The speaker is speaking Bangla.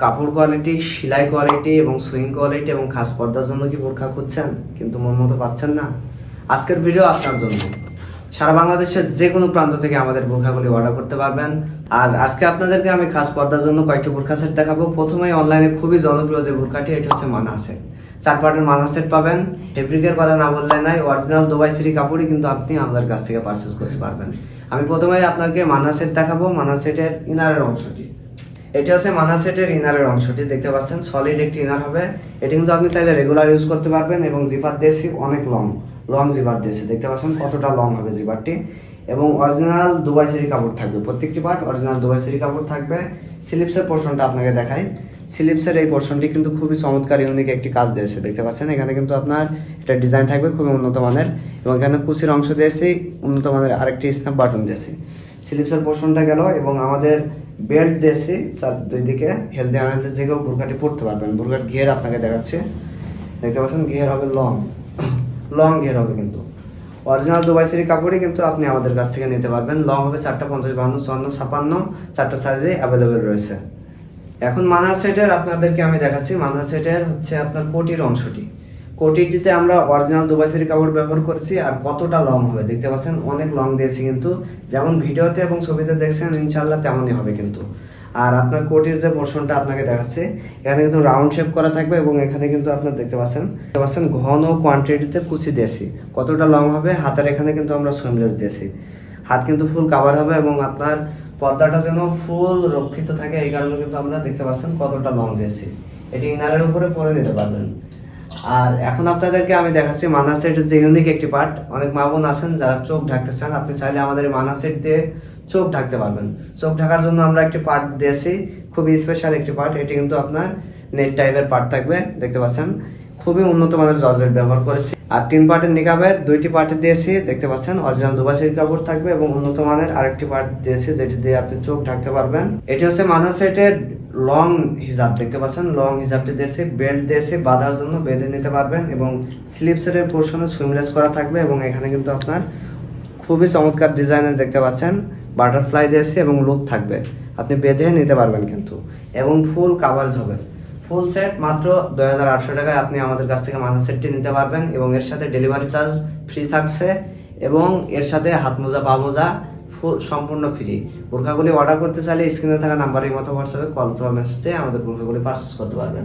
কাপড় কোয়ালিটি সেলাই কোয়ালিটি এবং সুইং কোয়ালিটি এবং খাস পর্দার জন্য কি বোরখা খুঁজছেন? কিন্তু মন মতো পাচ্ছেন না। আজকের ভিডিও আপনার জন্য। সারা বাংলাদেশের যে কোনো প্রান্ত থেকে আমাদের বোরখাগুলি অর্ডার করতে পারবেন। আর আজকে আপনাদেরকে আমি খাস পর্দার জন্য কয়েকটি বোরখা সেট দেখাবো। প্রথমেই অনলাইনে খুবই জনপ্রিয় যে বোরখাটি, এটা হচ্ছে মানা সেট চার পার্টের মানা সেট পাবেন ফেব্রিকের কথা না বললে নাই অরিজিনাল দুবাই সিরি কাপড়ই কিন্তু আপনি আমাদের কাছ থেকে পারচেস করতে পারবেন। আমি প্রথমেই আপনাকে মানা সেট দেখাবো। মানা সেটের ইনারের অংশটি। এটি হচ্ছে মানা সেটের ইনারের অংশটি, দেখতে পাচ্ছেন? সলিড একটি ইনার হবে। এটি কিন্তু আপনি চাইলে রেগুলার ইউজ করতে পারবেন এবং জিপার দেশি, অনেক লং লং জিপার দিয়েছে দেখতে পাচ্ছেন কতটা লং হবে জিপারটি এবং অরিজিনাল দুবাই সেরি কাপড় থাকবে। প্রত্যেকটি পার্ট অরিজিনাল দুবাই সিরি কাপড় থাকবে। স্লিপসের পোর্শনটা আপনাকে দেখাই। স্লিপসের এই পোর্শনটি কিন্তু খুবই চমৎকার ইউনিক একটি কাজ দিয়েছে দেখতে পাচ্ছেন? এখানে কিন্তু আপনার এটা ডিজাইন থাকবে, খুবই উন্নত মানের। এবং এখানে কুচির অংশ দিয়েছি উন্নত মানের আরেকটি স্ন্যাপ বাটন দিয়েছি স্লিপসের পোর্শনটা গেল এবং আমাদের বেল্ট দিয়েছি চার দুই দিকে হেলদি আনন্দের যে কেউ বুরকাটি পরতে পারবেন। বুরকার ঘের আপনাকে দেখাচ্ছে। দেখতে পাচ্ছেন ঘের হবে লং লং ঘের হবে কিন্তু। অরিজিনাল দুবাই সিরি কাপড়ই কিন্তু আপনি আমাদের কাছ থেকে নিতে পারবেন। লং হবে চারটা পঞ্চাশ বাহান্ন, চুয়ান্ন, ছাপান্ন, চারটা সাইজে অ্যাভেলেবেল রয়েছে। এখন মানা সেটের আপনাদেরকে আমি দেখাচ্ছি। মানা সেটের হচ্ছে আপনার কোটির অংশটি। কোটিটিতে আমরা অরিজিনাল দুবাই সেরি কাপড় ব্যবহার করেছি আর কতটা লং হবে? দেখতে পাচ্ছেন, অনেক লং দিয়েছি কিন্তু। যেমন ভিডিওতে এবং ছবিতে দেখছেন ইনশাল্লাহ তেমনই হবে কিন্তু। আর আপনার কোটির যে পোর্শনটা আপনাকে দেখাচ্ছে, এখানে কিন্তু রাউন্ড শেপ করা থাকবে এবং এখানে কিন্তু আপনার দেখতে পাচ্ছেন দেখতে পাচ্ছেন ঘন কোয়ান্টিটিতে কুচি দিয়েছি কতটা লং হবে? হাতের এখানে কিন্তু আমরা সুইমলেস দিয়েছি হাত কিন্তু ফুল কাভার হবে এবং আপনার পর্দাটা যেন ফুল রক্ষিত থাকে, এই কারণে কিন্তু আমরা দেখতে পাচ্ছেন কতটা লং দিয়েছি এটি ইনারের উপরে করে নিতে পারবেন। আর এখন আপনাদেরকে আমি দেখাচ্ছি মানা সেটের যে ইউনিক একটি পার্ট অনেক মা বোন আছেন, যারা চোখ ঢাকতে চান, আপনি চাইলে আমাদের মানা সেট দিয়ে চোখ ঢাকতে পারবেন। চোখ ঢাকার জন্য আমরা একটি পার্ট দিয়েছি, খুবই স্পেশাল একটি পার্ট এটি কিন্তু আপনার নেট টাইপের পার্ট থাকবে, দেখতে পাচ্ছেন? খুবই উন্নত মানের জর্জেট ব্যবহার করেছি। আর তিন পার্টের নিকাবের দুইটি পার্টে দিয়েছি, দেখতে পাচ্ছেন? অরিজিনাল দুবাসের কাপড় থাকবে এবং উন্নত মানের আরেকটি পার্ট দিয়েছি, যেটি দিয়ে আপনি চোখ ঢাকতে পারবেন। এটি হচ্ছে মানা সেটের লং হিসাব দেখতে পাচ্ছেন? লং হিসাবটি দিয়েছে বেল্ট দিয়েছে, বাঁধার জন্য বেঁধে নিতে পারবেন এবং স্লিপসের পোর্শনে সুইমলেস করা থাকবে এবং এখানে কিন্তু আপনার খুবই চমৎকার ডিজাইনের দেখতে পাচ্ছেন? বাটারফ্লাই দিয়েছে এবং লুপ থাকবে। আপনি বেঁধে নিতে পারবেন কিন্তু। এবং ফুল কাভারেজ হবে। ফুল সেট, মাত্র দুই হাজার আটশো টাকায় আপনি আমাদের কাছ থেকে মাথা সেটটি নিতে পারবেন এবং এর সাথে ডেলিভারি চার্জ ফ্রি থাকছে এবং এর সাথে হাত মোজা পা মোজা সম্পূর্ণ ফ্রি। বোরখাগুলি অর্ডার করতে চাইলে স্ক্রিনে থাকা নাম্বারের মতো হোয়াটসঅ্যাপে কল অথবা মেসেজে আমাদের বোরখাগুলি পারচেস করতে পারবেন।